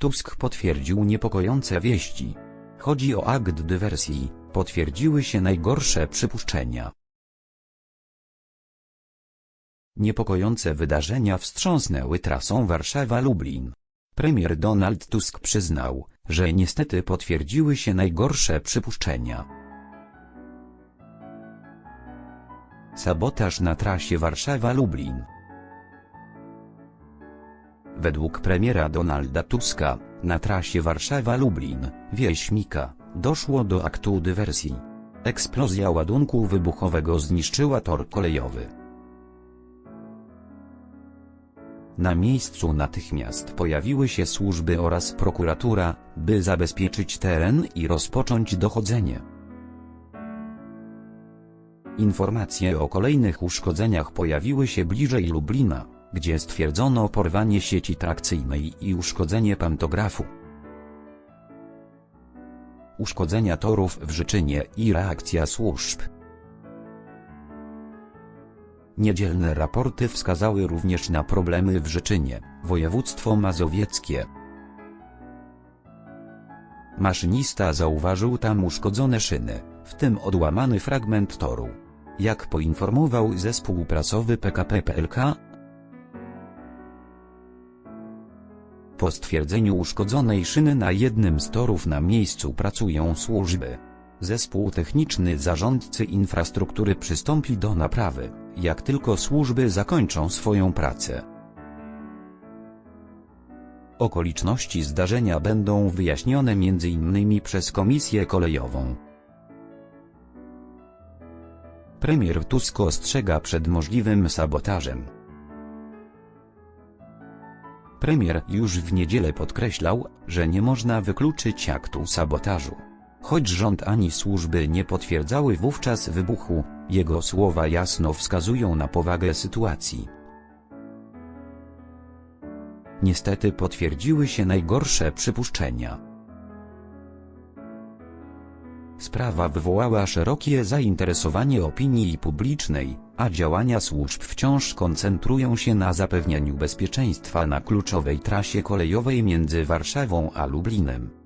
Tusk potwierdził niepokojące wieści. Chodzi o akt dywersji, potwierdziły się najgorsze przypuszczenia. Niepokojące wydarzenia wstrząsnęły trasą Warszawa-Lublin. Premier Donald Tusk przyznał, że niestety potwierdziły się najgorsze przypuszczenia. Sabotaż na trasie Warszawa-Lublin. Według premiera Donalda Tuska, na trasie Warszawa-Lublin, Wieśmika, doszło do aktu dywersji. Eksplozja ładunku wybuchowego zniszczyła tor kolejowy. Na miejscu natychmiast pojawiły się służby oraz prokuratura, by zabezpieczyć teren i rozpocząć dochodzenie. Informacje o kolejnych uszkodzeniach pojawiły się bliżej Lublina, gdzie stwierdzono porwanie sieci trakcyjnej i uszkodzenie pantografu. Uszkodzenia torów w Życzynie i reakcja służb. Niedzielne raporty wskazały również na problemy w Życzynie, województwo mazowieckie. Maszynista zauważył tam uszkodzone szyny, w tym odłamany fragment toru. Jak poinformował zespół prasowy PKP PLK, po stwierdzeniu uszkodzonej szyny na jednym z torów na miejscu pracują służby. Zespół techniczny zarządcy infrastruktury przystąpi do naprawy, jak tylko służby zakończą swoją pracę. Okoliczności zdarzenia będą wyjaśnione m.in. przez Komisję Kolejową. Premier Tusk ostrzega przed możliwym sabotażem. Premier już w niedzielę podkreślał, że nie można wykluczyć aktu sabotażu. Choć rząd ani służby nie potwierdzały wówczas wybuchu, jego słowa jasno wskazują na powagę sytuacji. Niestety potwierdziły się najgorsze przypuszczenia. Sprawa wywołała szerokie zainteresowanie opinii publicznej, a działania służb wciąż koncentrują się na zapewnianiu bezpieczeństwa na kluczowej trasie kolejowej między Warszawą a Lublinem.